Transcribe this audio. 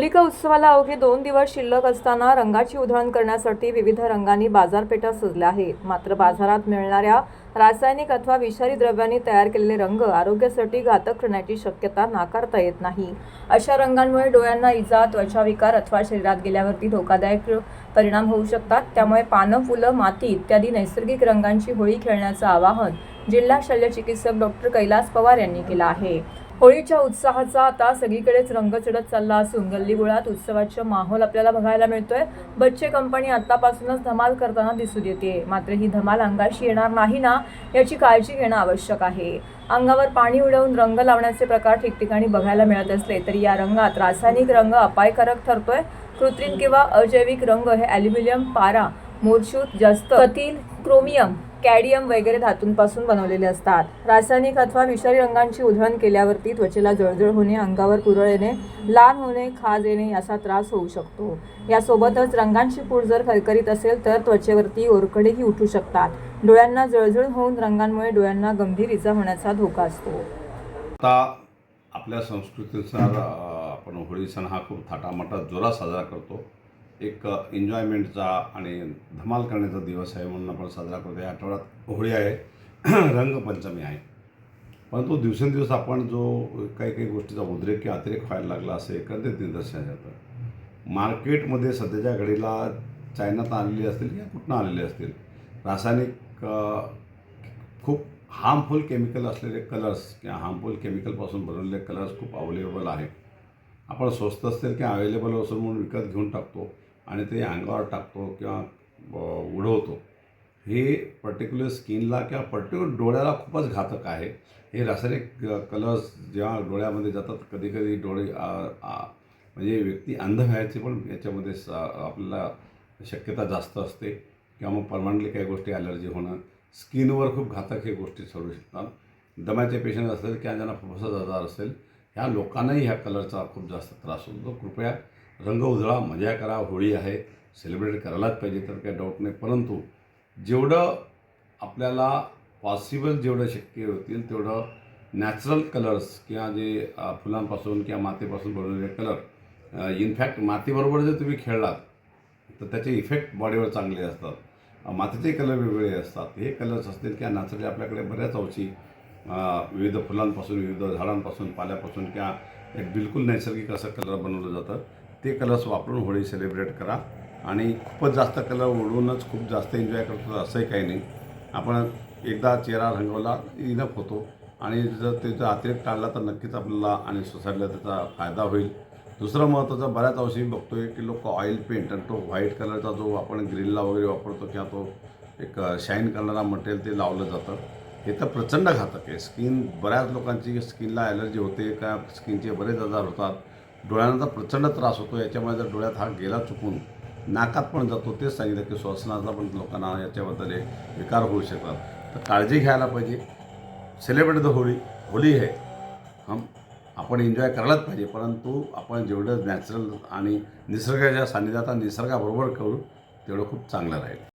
होलिका उत्सवाला अवघे दोन दिवस शिल्लक असताना रंगाची उधळण करण्यासाठी विविध रंगांनी बाजारपेठा सजल्या आहेत. मात्र बाजारात मिळणाऱ्या रासायनिक अथवा विषारी द्रव्यांनी तयार केलेले रंग आरोग्यासाठी घातक ठरण्याची शक्यता नाकारता येत नाही. अशा रंगांमुळे डोळ्यांना इजा त्वचाविकार अथवा शरीरात गेल्यावरती धोकादायक परिणाम होऊ शकतात. त्यामुळे पानं फुलं माती इत्यादी नैसर्गिक रंगांची होळी खेळण्याचं आवाहन जिल्हा शल्यचिकित्सक डॉक्टर कैलास पवार यांनी केलं आहे. होळीच्या उत्साहाचा आता सगळीकडेच रंग चढत चालला असून गल्लीगोळात उत्सवाचा माहोल आपल्याला बघायला मिळतोय. बच्चे कंपनी आतापासूनच धमाल करताना दिसून येते. मात्र ही धमाल अंगाशी येणार नाही ना याची काळजी घेणं आवश्यक आहे. अंगावर पाणी उडवून रंग लावण्याचे प्रकार ठिकठिकाणी बघायला मिळत असले तरी या रंगात रासायनिक रंग अपायकारक ठरतोय. कृत्रिम किंवा अजैविक रंग हे ॲल्युमिनियम पारा मोरशूत जास्त कथील क्रोमियम कॅडियम वगैरे धातूंपासून बनवलेले असतात. रासायनिक अथवा विषारी रंगांची उधळण केल्यावरती त्वचेला जळजळ होणे अंगावर पुरळ येणे लाल होणे खाज येणे याचा त्रास होऊ शकतो. यासोबतच रंगांची पूड जर खरखरीत असेल तर त्वचेवरती ओरखडेही उठू शकतात. डोळ्यांना जळजळ होऊन रंगांमुळे डोळ्यांना गंभीर इजा होण्याचा धोका असतो. आता आपल्या संस्कृतीनुसार आपण होळी सण हा खूप थाटामाटात जोरात साजरा करतो. एक एन्जॉयमेंटचा आणि धमाल करण्याचा दिवस आहे म्हणून आपण साजरा करतो या आठवड्यात होळी आहे. रंगपंचमी आहे. परंतु दिवसेंदिवस आपण जो काही काही गोष्टीचा उद्रेक किंवा अतिरेक व्हायला लागला असं एकंदरीत निदर्शन येतं मार्केटमध्ये सध्याच्या घडीला चायनात आलेली असतील किंवा कुठनं आलेले असतील रासायनिक खूप हार्मफुल केमिकल असलेले कलर्स किंवा हार्मफुल केमिकलपासून बनवलेले कलर्स खूप अवेलेबल आहेत. आपण स्वस्त असतील किंवा अवेलेबल असेल म्हणून विकत घेऊन टाकतो. आणि ते अंगावर टाकतो किंवा उडवतो. हे पर्टिक्युलर स्किनला किंवा पर्टिक्युलर डोळ्याला खूपच घातक आहे. हे रासायनिक कलर्स जेव्हा डोळ्यामध्ये जातात कधी कधी डोळे म्हणजे व्यक्ती अंध व्हायची पण याच्यामध्ये स आपल्याला शक्यता जास्त असते. किंवा मग परमनंटली काही गोष्टी ॲलर्जी होणं. स्किनवर खूप घातक हे गोष्टी ठरू शकतात. दम्याचे पेशंट असेल किंवा ज्यांना फुफ्फुसाचा आजार असेल ह्या लोकांनाही ह्या कलरचा खूप जास्त त्रास होतो. कृपया रंग उधळा मजा करा होळी आहे सेलिब्रेट करायलाच पाहिजे तर काही डाऊट नाही. परंतु जेवढं आपल्याला पॉसिबल जेवढं शक्य होतील तेवढं नॅचरल कलर्स किंवा जे फुलांपासून किंवा मातीपासून बनवलेले कलर इनफॅक्ट मातीबरोबर जर तुम्ही खेळलात तर त्याचे इफेक्ट बॉडीवर चांगले असतात. मातीचे कलर वेगवेगळे असतात. हे कलर्स असतील किंवा नॅचरली आपल्याकडे बऱ्याच अंशी विविध फुलांपासून विविध झाडांपासून पाल्यापासून किंवा एक बिलकुल नैसर्गिक असं कलर बनवलं जातं. ते कलर्स वापरून होळी सेलिब्रेट करा. आणि खूपच जास्त कलर उडवूनच खूप जास्त एन्जॉय करतो असंही काही नाही. आपण एकदा चेहरा रंगवला इनफ होतो. आणि जर त्याचा अतिरेक टाळला तर नक्कीच आपल्याला आणि सोसायटीला त्याचा फायदा होईल. दुसरं महत्त्वाचं बऱ्याच औषधी आहे की लोक ऑइल पेंट आणि तो व्हाईट कलरचा जो आपण ग्रिलला वगैरे वापरतो किंवा तो एक शाईन करणारा मटेरियल ते लावलं जातं. हे तर प्रचंड घातक आहे. स्किन बऱ्याच लोकांची स्किनला ॲलर्जी होते का स्किनचे बरेच आजार होतात. डोळ्यांचा प्रचंड त्रास होतो याच्यामुळे जर डोळ्यात हा गेला चुकून नाकात पण जातो तेच सांगितलं की श्वसनाचा पण लोकांना याच्याबद्दल हे विकार होऊ शकतात. तर काळजी घ्यायला पाहिजे. सेलिब्रेट द होळी होळी आहे हम आपण एन्जॉय करायलाच पाहिजे परंतु आपण जेवढं नॅचरल आणि निसर्गाच्या सान्निध्यात निसर्गाबरोबर करू तेवढं खूप चांगलं राहील.